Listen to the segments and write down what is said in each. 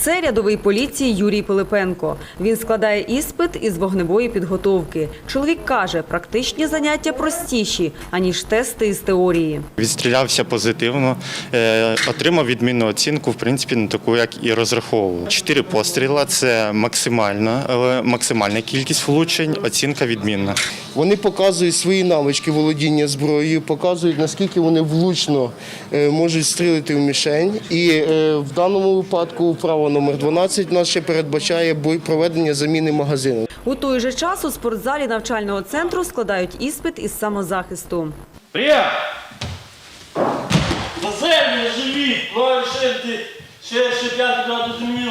Це рядовий поліції Юрій Пилипенко. Він складає іспит із вогневої підготовки. Чоловік каже, практичні заняття простіші, аніж тести із теорії. Відстрілявся позитивно, е, отримав відмінну оцінку, в принципі, не таку, як і розраховував. Чотири постріла це максимальна, максимальна кількість влучень, оцінка відмінна. Вони показують свої навички володіння зброєю, показують наскільки вони влучно е, можуть стрілити в мішень. І е, в даному випадку вправа номер 12 нас ще передбачає бой- проведення заміни магазину. У той же час у спортзалі навчального центру складають іспит із самозахисту. Прям! На землю живіть! Ноги ще ще п'ятки до землі.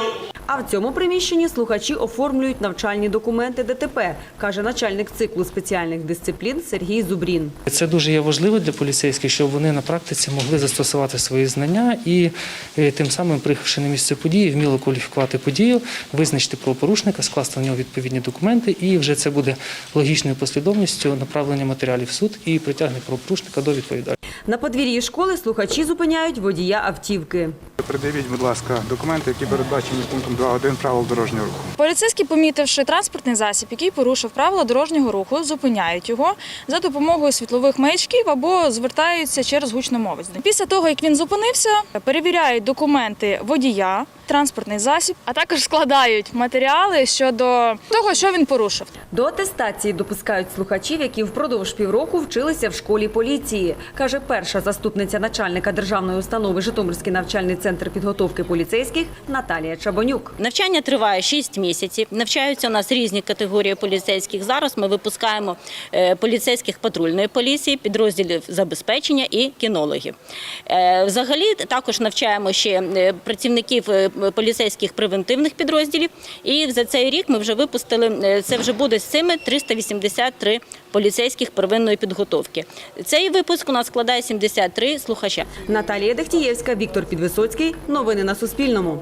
А в цьому приміщенні слухачі оформлюють навчальні документи ДТП, каже начальник циклу спеціальних дисциплін Сергій Зубрін. Це дуже є важливо для поліцейських, щоб вони на практиці могли застосувати свої знання і е, тим самим, приїхавши на місце події, вміло кваліфікувати подію, визначити правопорушника, скласти на нього відповідні документи, і вже це буде логічною послідовністю направлення матеріалів в суд і притягнення правопорушника до відповідальності. На подвір'ї школи слухачі зупиняють водія автівки. Придивіть, будь ласка, документи, які передбачені пунктом 2.1 правил дорожнього руху. Поліцейські, помітивши транспортний засіб, який порушив правила дорожнього руху, зупиняють його за допомогою світлових маячків або звертаються через гучномовець. Після того, як він зупинився, перевіряють документи водія, транспортний засіб, а також складають матеріали щодо того, що він порушив. До атестації допускають слухачів, які впродовж півроку вчилися в школі поліції, каже перша заступниця начальника державної установи Житомирський навчальний центр підготовки поліцейських Наталія Чабонюк. Навчання триває 6 місяців. Навчаються у нас різні категорії поліцейських. Зараз ми випускаємо е, поліцейських патрульної поліції, підрозділів забезпечення і кінологів. Е, Взагалі також навчаємо ще е, працівників поліцейських превентивних підрозділів. І за цей рік ми вже випустили це вже буде з цими 383 поліцейських первинної підготовки. Цей випуск у нас складає 73 слухача. Наталія Дехтієвська, Віктор Підвисоцький. Новини на Суспільному.